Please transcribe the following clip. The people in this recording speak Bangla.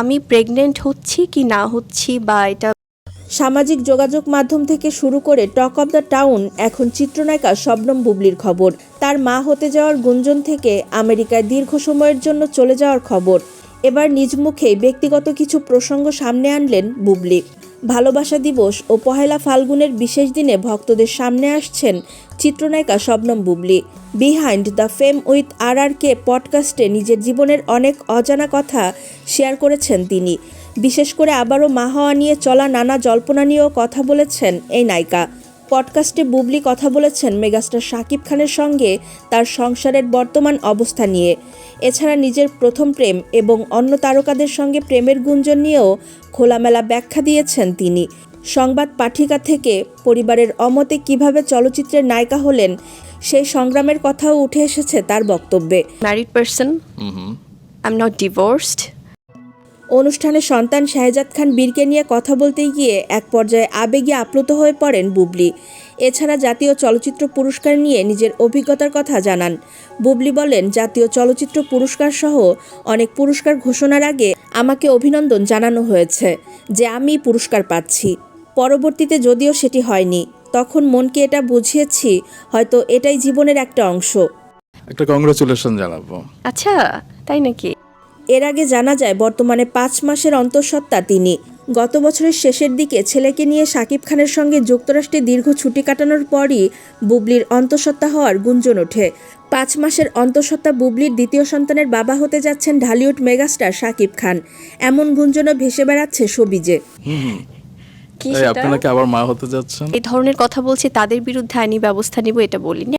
আমি প্রেগনেন্ট হচ্ছি কি না হচ্ছি বা এটা সামাজিক যোগাযোগ মাধ্যম থেকে শুরু করে টক অব দ্য টাউন এখন চিত্রনায়িকা শবনম বুবলির খবর। তার মা হতে যাওয়ার গুঞ্জন থেকে আমেরিকায় দীর্ঘ সময়ের জন্য চলে যাওয়ার খবর। এবার নিজ মুখে ব্যক্তিগত কিছু প্রসঙ্গ সামনে আনলেন বুবলি। ভালোবাসা দিবস ও পহেলা ফাল্গুনের বিশেষ দিনে ভক্তদের সামনে আসছেন চিত্রনায়িকা Shabnam Bubly. Behind the fame with R R K পডকাস্টে নিজের জীবনের অনেক অজানা কথা শেয়ার করেছেন তিনি। বিশেষ করে আবারও মা হওয়া নিয়ে চলা নানা জল্পনা নিয়েও কথা বলেছেন এই নায়িকা। পডকাস্টে বুবলি কথা বলেছেন মেগাস্টার শাকিব খানের সঙ্গে তার সংসারের বর্তমান অবস্থা নিয়ে। এছাড়া নিজের প্রথম প্রেম এবং অন্য তারকাদের সঙ্গে প্রেমের গুঞ্জন নিয়েও খোলামেলা ব্যাখ্যা দিয়েছেন তিনি। সংবাদ পাঠিকা থেকে পরিবারের অমতে কীভাবে চলচ্চিত্রের নায়িকা হলেন সেই সংগ্রামের কথাও উঠে এসেছে তার বক্তব্যে। Married person I am not divorced অনুষ্ঠানে সন্তান শাহজাদ খান বীরকে নিয়ে কথা বলতে গিয়ে এক পর্যায়ে আবেগে আপ্লুত হয়ে পড়েন বুবলি। এছাড়া জাতীয় চলচ্চিত্র পুরস্কার নিয়ে নিজের অভিজ্ঞতার কথা জানান। বুবলি বলেন জাতীয় চলচ্চিত্র পুরস্কার সহ অনেক পুরস্কার ঘোষণার আগে আমাকে অভিনন্দন জানানো হয়েছে যে আমি পুরস্কার পাচ্ছি। পরবর্তীতে যদিও সেটি হয়নি তখন মনকে এটা বুঝিয়েছি হয়তো এটাই জীবনের একটা অংশ। একটা কংগ্রেচুলেশন জানাব। আচ্ছা তাই নাকি? এর আগে জানা যায় বর্তমানে পাঁচ মাসের অন্তঃসত্ত্বা তিনি। গত বছরের শেষের দিকে ছেলেকে নিয়ে শাকিব খানের সঙ্গে যুক্তরাষ্ট্রে দীর্ঘ ছুটি কাটানোর পরই বুবলির অন্তঃসত্ত্বা হওয়ার গুঞ্জন ওঠে। পাঁচ মাসের অন্তঃসত্ত্বা বুবলির দ্বিতীয় সন্তানের বাবা হতে যাচ্ছেন ঢালিউড মেগাস্টার শাকিব খান। এমন গুঞ্জনও ভেসে বেড়াচ্ছে সবিজে কি এই সেটা আপনারা কি আবার মা হতে যাচ্ছেন? এই ধরনের কথা বলছি তাদের বিরুদ্ধে আইনি ব্যবস্থা নিব এটা বলিনি।